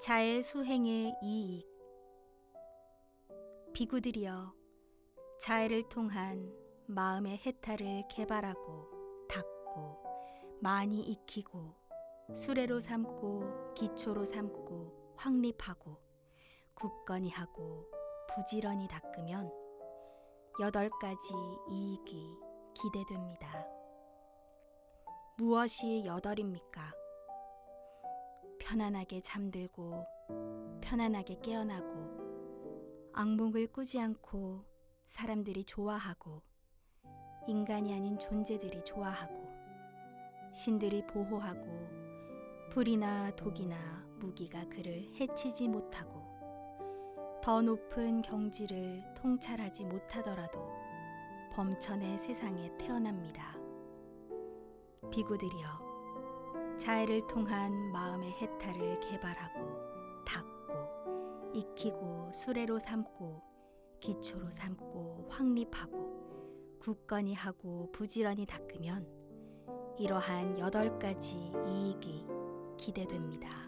자의 수행의 이익 비구들이여 자애를 통한 마음의 해탈을 개발하고 닦고 많이 익히고 수레로 삼고 기초로 삼고 확립하고 굳건히 하고 부지런히 닦으면 여덟 가지 이익이 기대됩니다. 무엇이 여덟입니까? 편안하게 잠들고 편안하게 깨어나고 악몽을 꾸지 않고 사람들이 좋아하고 인간이 아닌 존재들이 좋아하고 신들이 보호하고 불이나 독이나 무기가 그를 해치지 못하고 더 높은 경지를 통찰하지 못하더라도 범천의 세상에 태어납니다. 비구들이여 자애를 통한 마음의 해탈을 개발하고 닦고 익히고 수레로 삼고 기초로 삼고 확립하고 굳건히 하고 부지런히 닦으면 이러한 여덟 가지 이익이 기대됩니다.